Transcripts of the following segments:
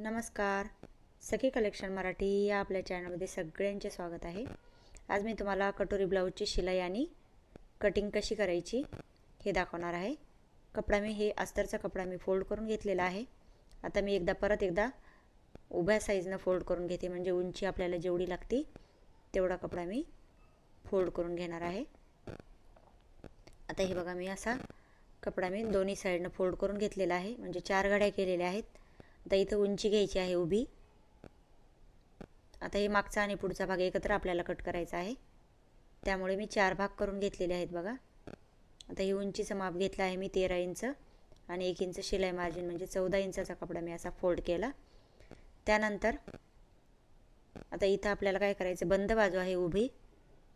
नमस्कार. सखी कलेक्शन मराठी या आपल्या चॅनलमध्ये सगळ्यांचे स्वागत आहे. आज मी तुम्हाला कटोरी ब्लाऊजची शिलाई आणि कटिंग कशी करायची हे दाखवणार आहे. कपडा मी हे अस्तरचा कपडा मी फोल्ड करून घेतलेला आहे. आता मी एकदा परत एकदा उभ्या साईजनं फोल्ड करून घेते म्हणजे उंची आपल्याला जेवढी लागती तेवढा कपडा मी फोल्ड करून घेणार आहे. आता हे बघा मी असा कपडा मी दोन्ही साईडनं फोल्ड करून घेतलेला आहे म्हणजे चार घड्या केलेल्या आहेत. आता इथं उंची घ्यायची आहे उभी. आता हे मागचा आणि पुढचा भाग एकत्र आपल्याला कट करायचा आहे. त्यामुळे मी चार भाग करून घेतलेले आहेत बघा. आता ही उंचीचं माप घेतलं आहे मी तेरा इंच आणि एक इंच शिलाई मार्जिन म्हणजे चौदा इंचाचा कपडा मी असा फोल्ड केला. त्यानंतर आता इथं आपल्याला काय करायचं बंद बाजू आहे उभी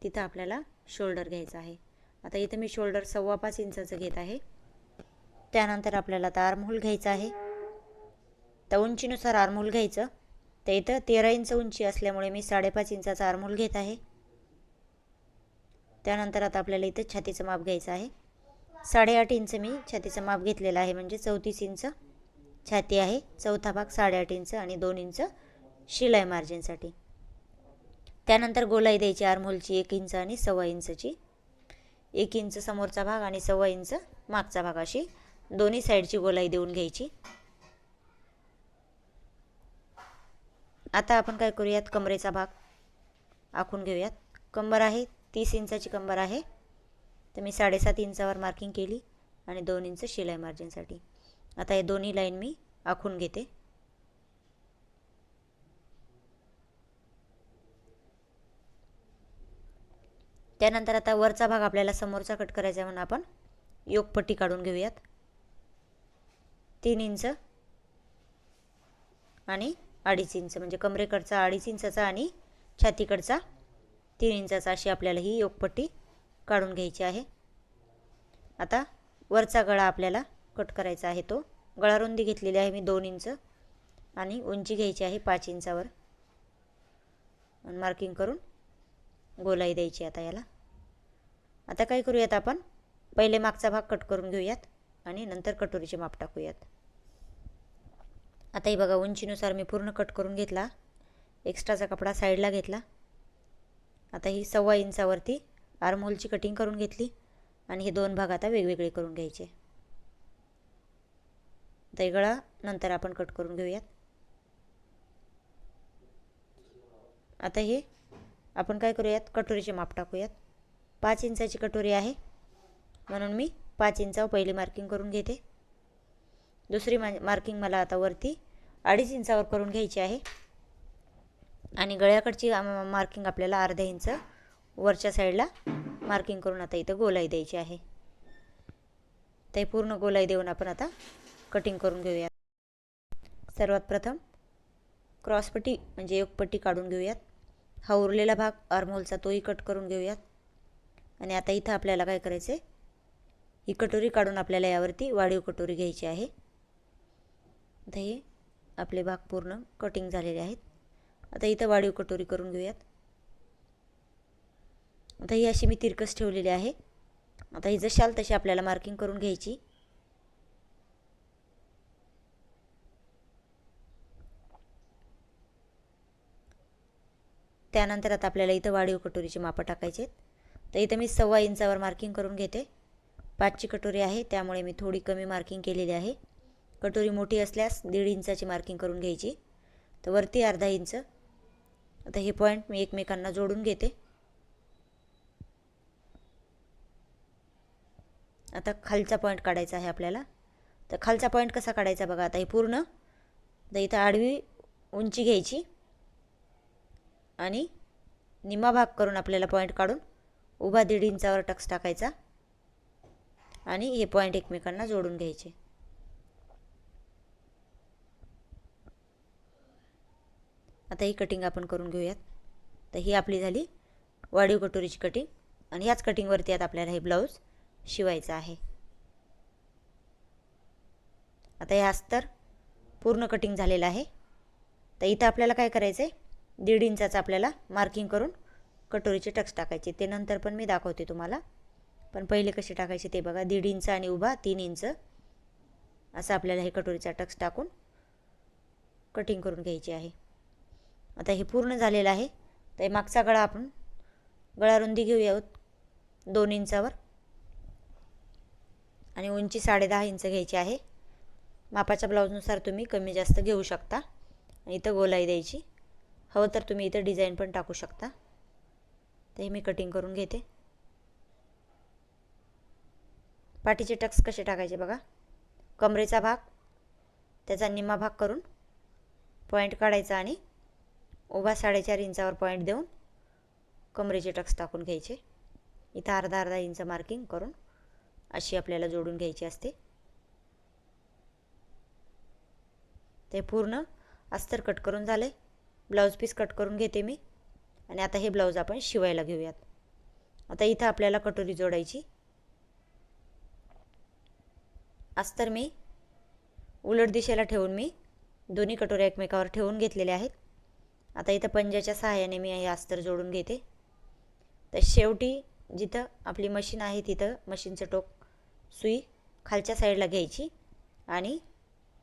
तिथं आपल्याला शोल्डर घ्यायचा आहे. आता इथं मी शोल्डर सव्वा पाच इंचाचं घेत आहे. त्यानंतर आपल्याला आता आर्महोल घ्यायचा आहे. तर उंचीनुसार आरमोल घ्यायचं. तर इथं तेरा इंच उंची असल्यामुळे मी साडेपाच इंचाचा आरमोल घेत आहे. त्यानंतर आता आपल्याला इथं छातीचं माप घ्यायचं आहे. साडेआठ इंच मी छातीचं माप घेतलेलं आहे म्हणजे चौतीस इंच छाती आहे. चौथा भाग साडेआठ इंच आणि दोन इंच शिलाई मार्जिनसाठी त्यानंतर गोलाई द्यायची आरमोलची एक इंच आणि सव्वा इंचची. एक इंच समोरचा भाग आणि सव्वा इंच मागचा भाग अशी दोन्ही साईडची गोलाई देऊन घ्यायची. आता आपण काय करूयात? कमरेचा भाग आखून घेऊयात. कंबर आहे तीस इंचाची कंबर आहे. तर मी साडेसात इंचावर मार्किंग केली आणि दोन इंच शिलाई मार्जिनसाठी आता हे दोन्ही लाईन मी आखून घेते. त्यानंतर आता वरचा भाग आपल्याला समोरचा कट करायचा म्हणून आपण योगपट्टी काढून घेऊयात. तीन इंच आणि अडीच इंच म्हणजे कमरेकडचा अडीच इंचाचा आणि छातीकडचा तीन इंचाचा अशी आपल्याला ही योगपट्टी काढून घ्यायची आहे. आता वरचा गळा आपल्याला कट करायचा आहे तो. गळा रुंदी घेतलेली आहे मी दोन इंच आणि उंची घ्यायची आहे पाच इंचावर. मार्किंग करून गोलाई द्यायची आता याला. आता काय करूयात आपण? पहिले मागचा भाग कट करून घेऊयात आणि नंतर कटोरीचे माप टाकूयात. आता ही बघा उंचीनुसार मी पूर्ण कट करून घेतला. एक्स्ट्राचा कपडा साईडला घेतला. आता ही सव्वा इंचावरती आर्महोलची कटिंग करून घेतली आणि हे दोन भाग आता वेगवेगळे करून घ्यायचे. आता गळा नंतर आपण कट करून घेऊयात. आता हे आपण काय करूयात? कटोरीचे माप टाकूयात. पाच इंचाची कटोरी आहे. म्हणून मी पाच इंचावर पहिली मार्किंग करून घेते. दुसरी मा मार्किंग मला आता वरती अडीच इंचावर करून घ्यायची आहे. आणि गळ्याकडची मार्किंग आपल्याला अर्धा इंच वरच्या साईडला मार्किंग करून आता इथं गोलाई द्यायची आहे. ते पूर्ण गोलाई देऊन आपण आता कटिंग करून घेऊयात सर्वात प्रथम क्रॉसपट्टी म्हणजे योगपट्टी काढून घेऊयात. हा उरलेला भाग आर्मोलचा तोही कट करून घेऊयात. आणि आता इथं आपल्याला काय करायचं आहे ही कटोरी काढून आपल्याला यावरती वाढीव कटोरी घ्यायची आहे. आता हे आपले भाग पूर्ण कटिंग झालेले आहेत. आता इथं वाढीव कटोरी करून घेऊयात. आता ही अशी मी तिरकस ठेवलेली आहे. आता ही जशाल तशी आपल्याला मार्किंग करून घ्यायची. त्यानंतर आता आपल्याला इथं वाढीव कटोरीचे मापं टाकायचे आहेत. तर इथं मी सव्वा इंचावर मार्किंग करून घेते. पाचची कटोरी आहे त्यामुळे मी थोडी कमी मार्किंग केलेली आहे. कटोरी मोठी असल्यास दीड इंचाची मार्किंग करून घ्यायची. तर वरती अर्धा इंच. आता हे पॉईंट मी एकमेकांना जोडून घेते. आता खालचा पॉईंट काढायचा आहे आपल्याला. तर खालचा पॉईंट कसा काढायचा बघा आता हे पूर्ण. तर इथं आडवी उंची घ्यायची. आणि निम्मा भाग करून आपल्याला पॉईंट काढून उभा दीड इंचावर टक्स टाकायचा. आणि हे पॉईंट एकमेकांना जोडून घ्यायचे. आता ही कटिंग आपण करून घेऊयात. तर ही आपली झाली वाढीव कटोरीची कटिंग आणि ह्याच कटिंगवरती आता आपल्याला हे ब्लाऊज शिवायचं आहे. आता हे अस्तर पूर्ण कटिंग झालेलं आहे. तर इथं आपल्याला काय करायचं आहे दीड इंचाचं आपल्याला मार्किंग करून कटोरीचे टक्स टाकायचे. ते नंतर पण मी दाखवते तुम्हाला. पण पहिले कसे टाकायचे ते बघा. दीड इंच आणि उभा तीन इंच. असं आपल्याला हे कटोरीचा टक्स टाकून कटिंग करून घ्यायची आहे. आता हे पूर्ण झालेलं आहे. तर मागचा गळा आपण गळा रुंदी घेऊया दोन इंचावर. आणि उंची साडे दहा इंच घ्यायची आहे. मापाच्या ब्लाऊजनुसार तुम्ही कमी जास्त घेऊ शकता. इथं गोलाई द्यायची. हवं तर तुम्ही इथं डिझाईन पण टाकू शकता. तर हे मी कटिंग करून घेते. पाठीचे टक्स कसे टाकायचे बघा. कमरेचा भाग त्याचा निम्मा भाग करून पॉईंट काढायचा आणि उभा साडेचार इंचावर पॉईंट देऊन कमरेचे टक्स टाकून घ्यायचे. इथं अर्धा अर्धा इंच मार्किंग करून अशी आपल्याला जोडून घ्यायची असते. ते पूर्ण अस्तर कट करून झाले ब्लाऊज पीस कट करून घेते मी. आणि आता हे ब्लाऊज आपण शिवायला घेऊयात. आता इथं आपल्याला कटोरी जोडायची. अस्तर मी उलट दिशेला ठेवून मी दोन्ही कटोऱ्या एकमेकावर ठेवून घेतलेल्या आहेत. आता इथं पंजाच्या सहाय्याने मी हे अस्तर जोडून घेते. तर शेवटी जिथं आपली मशीन आहे तिथं मशीनचं टोक सुई खालच्या साईडला घ्यायची आणि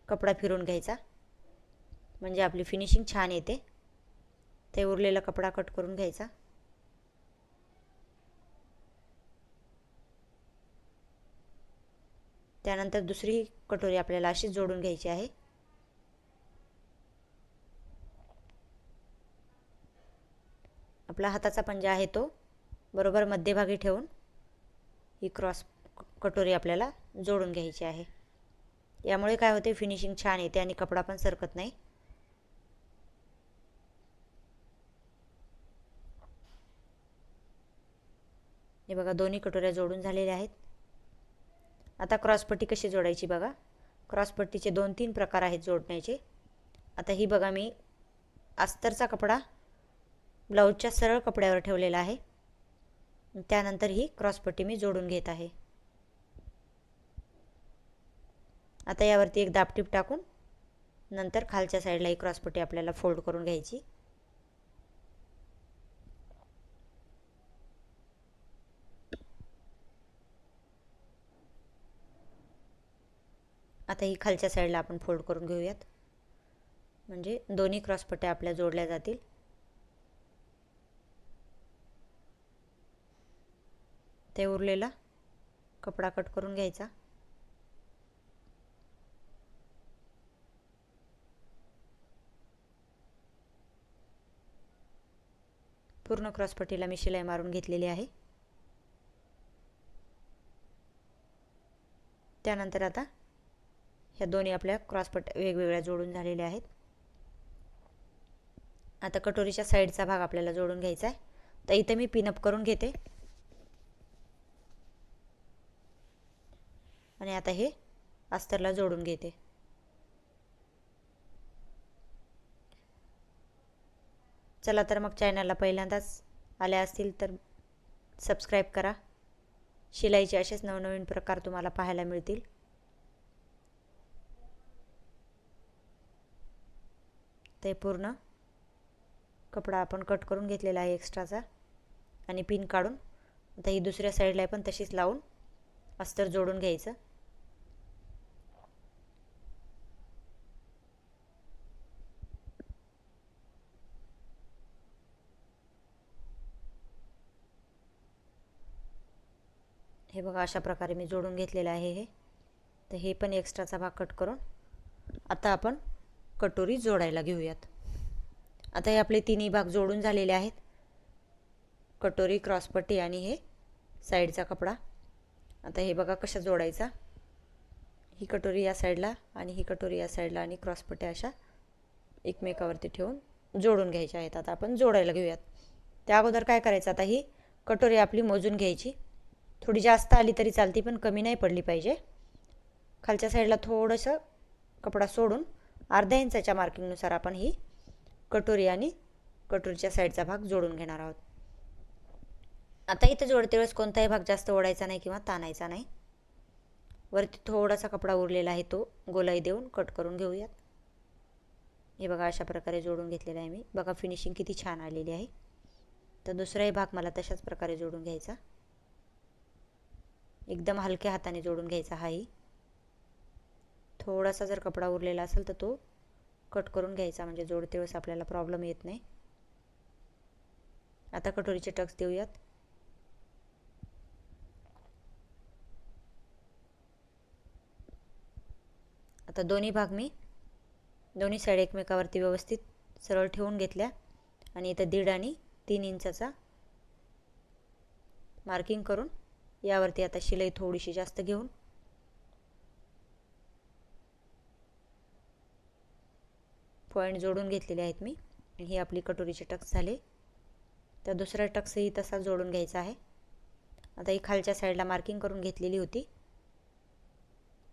कपडा फिरून घ्यायचा. म्हणजे आपली फिनिशिंग छान येते. ते उरलेला कपडा कट करून घ्यायचा. त्यानंतर दुसरी कटोरी आपल्याला अशीच जोडून घ्यायची आहे. आपला हाताचा पंजा आहे तो. बरोबर मध्यभागी ठेवून ही क्रॉस कटोरी आपल्याला जोडून घ्यायची आहे. यामुळे काय होते? फिनिशिंग छान येते आणि कपडा पण सरकत नाही. हे बघा दोन्ही कटोऱ्या जोडून झालेल्या आहेत. आता क्रॉसपट्टी कशी जोडायची बघा? क्रॉसपट्टीचे दोन तीन प्रकार आहेत जोडण्याचे. आता ही बघा मी अस्तरचा कपडा ब्लाऊजच्या सरळ कपड्यावर ठेवलेला आहे. त्यानंतर ही क्रॉसपट्टी मी जोडून घेत आहे. आता यावरती एक दापटीप टाकून नंतर खालच्या साईडला ही क्रॉसपट्टी आपल्याला फोल्ड करून घ्यायची. आता ही खालच्या साईडला आपण फोल्ड करून घेऊयात. म्हणजे दोन्ही क्रॉसपट्ट्या आपल्या जोडल्या जातील. ते उरलेला. कपडा कट करून घ्यायचा. पूर्ण क्रॉसपट्टीला मी शिलाई मारून घेतलेली आहे. त्यानंतर आता ह्या दोन्ही आपल्या क्रॉसपट्ट्या वेगवेगळ्या जोडून झालेल्या आहेत. आता कटोरीच्या साईडचा भाग आपल्याला जोडून घ्यायचा आहे. तर इथे मी पिनअप करून घेते. आणि आता हे अस्तरला जोडून घेते. चला तर मग चॅनलला पहिल्यांदाच आल्या असतील तर सबस्क्राईब करा. शिलाईचे असेच नवनवीन प्रकार तुम्हाला पाहायला मिळतील. ते पूर्ण कपडा आपण कट करून घेतलेला आहे एक्स्ट्राचा आणि पिन काढून आता ही दुसऱ्या साईडला पण तशीच लावून अस्तर जोडून घ्यायचं. हे बघा अशा प्रकारे मी जोडून घेतलेलं आहे हे. तर हे पण एक्स्ट्राचा भाग कट करून आता आपण कटोरी जोडायला घेऊयात. आता हे आपले तिन्ही भाग जोडून झालेले आहेत. कटोरी क्रॉसपट्टी आणि हे साईडचा कपडा. आता हे बघा कशा जोडायचा. ही कटोरी या साईडला आणि ही कटोरी या साईडला आणि क्रॉसपट्ट्या अशा एकमेकावरती ठेवून जोडून घ्यायच्या आहेत. आता आपण जोडायला घेऊयात. त्या अगोदर काय करायचं? आता ही कटोरी आपली मोजून घ्यायची. थोडी जास्त आली तरी चालती पण कमी नाही पडली पाहिजे. खालच्या साईडला थोडंसं कपडा सोडून अर्ध्या इंचाच्या मार्किंगनुसार आपण ही कटोरी आणि कटोरीच्या साईडचा भाग जोडून घेणार आहोत. आता इथं जोडते वेळेस कोणताही भाग जास्त ओढायचा नाही किंवा ताणायचा नाही. वरती थोडासा कपडा उरलेला आहे तो गोलाई देऊन कट करून घेऊयात. हे बघा अशा प्रकारे जोडून घेतलेला आहे मी. बघा फिनिशिंग किती छान आलेली आहे. तर दुसराही भाग मला तशाच प्रकारे जोडून घ्यायचा. एकदम हलक्या हाताने जोडून घ्यायचा हाही थोडासा जर कपडा उरलेला असेल तर तो कट करून घ्यायचा म्हणजे जोडते वेळेस आपल्याला प्रॉब्लेम येत नाही. आता कटोरीचे टक्स देऊयात. आता दोन्ही भाग मी दोन्ही साईड एकमेकावरती व्यवस्थित सरळ ठेवून घेतल्या. आणि इथं दीड आणि तीन इंचाचा मार्किंग करून यावरती आता शिलाई थोडीशी जास्त घेऊन. पॉईंट जोडून घेतलेले आहेत मी. ही आपली कटोरीचे टक्स झाले. तर दुसरा टक्सही तसा जोडून घ्यायचा आहे. आता ही खालच्या साईडला मार्किंग करून घेतलेली होती.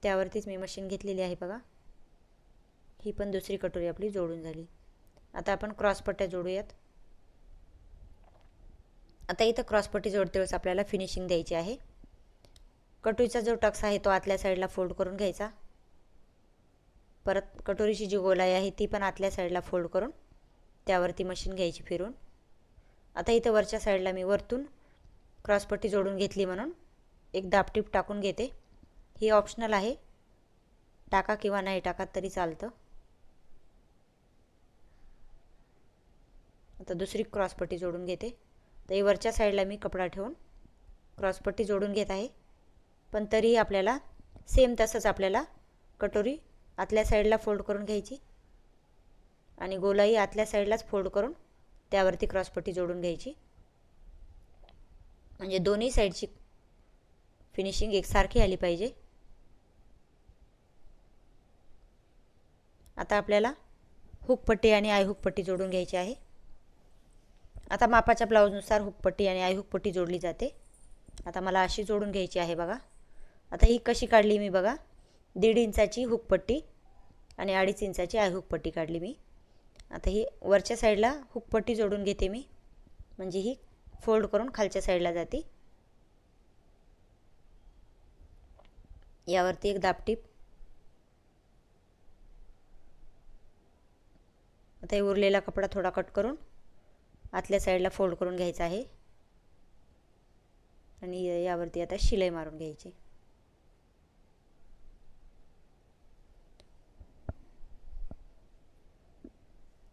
त्यावरतीच मी मशीन घेतलेली आहे बघा. ही पण दुसरी कटोरी आपली जोडून झाली. आता आपण क्रॉसपट्ट्या जोडूयात. आता इथं क्रॉसपट्टी जोडते वेळेस आपल्याला फिनिशिंग द्यायची आहे. कटोरीचा जो टक्स आहे तो आतल्या साईडला फोल्ड करून घ्यायचा. परत कटोरीची जी गोलाई आहे ती पण आतल्या साईडला फोल्ड करून त्यावरती मशीन घ्यायची फिरून. आता इथं वरच्या साईडला मी वरतून क्रॉसपट्टी जोडून घेतली म्हणून एक दापटीप टाकून घेते. ही ऑप्शनल आहे. टाका किंवा नाही टाका तरी चालतं. आता दुसरी क्रॉसपट्टी जोडून घेते. तर वरच्या साईडला मी कपडा ठेवून क्रॉसपट्टी जोडून घेत आहे. पण तरीही आपल्याला सेम तसंच आपल्याला कटोरी आतल्या साईडला फोल्ड करून घ्यायची आणि गोलाई आतल्या साईडलाच फोल्ड करून त्यावरती क्रॉसपट्टी जोडून घ्यायची. म्हणजे दोन्ही साईडची फिनिशिंग एकसारखी आली पाहिजे. आता आपल्याला हुकपट्टी आणि आयहुकपट्टी जोडून घ्यायची आहे. आता मापाच्या ब्लाऊजनुसार हुकपट्टी आणि आई हुकपट्टी जोडली जाते. आता मला अशी जोडून घ्यायची आहे बघा. आता ही कशी काढली मी बघा. दीड इंचाची हुकपट्टी आणि अडीच इंचाची आई हुकपट्टी काढली मी. आता ही वरच्या साईडला हुकपट्टी जोडून घेते मी. म्हणजे ही फोल्ड करून खालच्या साईडला जाते. यावरती एक दापटीप. आता हे उरलेला कपडा थोडा कट करून आतल्या साईडला फोल्ड करून घ्यायचा आहे. आणि यावरती आता शिलाई मारून घ्यायची.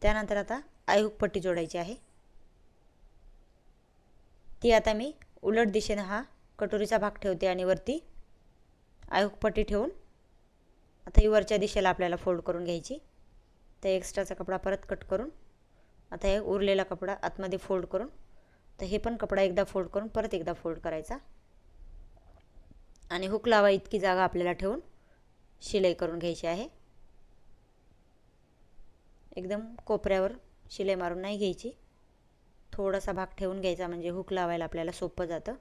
त्यानंतर आता आयहुक पट्टी जोडायची आहे. ती आता मी उलट दिशेनं हा कटोरीचा भाग ठेवते आणि वरती आयहुक पट्टी ठेवून आता ही वरच्या दिशेला आपल्याला फोल्ड करून घ्यायची. तर एक्स्ट्राचा कपडा परत कट करून आता हे उरलेला कपडा आतमध्ये फोल्ड करून तर हे पण कपडा एकदा फोल्ड करून परत एकदा फोल्ड करायचा. आणि हुक लावा इतकी जागा आपल्याला ठेवून शिलाई करून घ्यायची आहे. एकदम कोपऱ्यावर शिलाई मारून नाही घ्यायची. थोडासा भाग ठेवून घ्यायचा म्हणजे हुक लावायला आपल्याला सोपं जातं.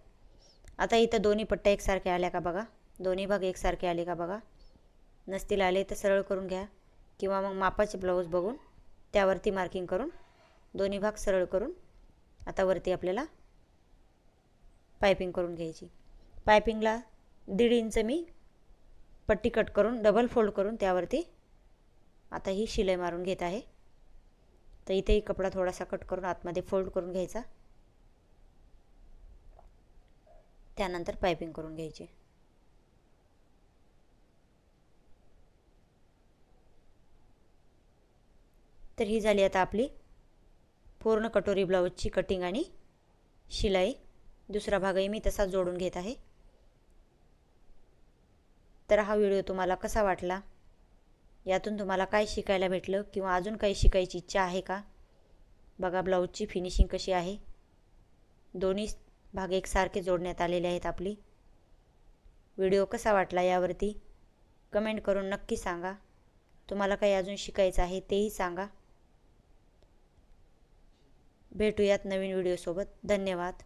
आता इथं दोन्ही पट्ट्या एकसारख्या आल्या का बघा? दोन्ही भाग एकसारखे आले का बघा? नसतील आले तर सरळ करून घ्या. किंवा मग मापाचे ब्लाऊज बघून त्यावरती मार्किंग करून दोन्ही भाग सरळ करून आता वरती आपल्याला पायपिंग करून घ्यायची. पायपिंगला दीड इंच मी पट्टी कट करून डबल फोल्ड करून त्यावरती आता ही शिलाई मारून घेत आहे. तर इथेही कपडा थोडासा कट करून आतमध्ये फोल्ड करून घ्यायचा. त्यानंतर पायपिंग करून घ्यायची. तर ही झाली आता आपली पूर्ण कटोरी ब्लाऊजची कटिंग आणि शिलाई. दुसरा भागही मी तसा जोडून घेत आहे. तर हा व्हिडिओ तुम्हाला कसा वाटला? यातून तुम्हाला काय शिकायला भेटलं किंवा अजून काही शिकायची इच्छा आहे का? बघा ब्लाऊजची फिनिशिंग कशी आहे. दोन्ही भाग एकसारखे जोडण्यात आलेले आहेत आपली. व्हिडिओ कसा वाटला यावरती कमेंट करून नक्की सांगा. तुम्हाला काही अजून शिकायचं आहे तेही सांगा. भेटूयात नवीन व्हिडिओसोबत धन्यवाद.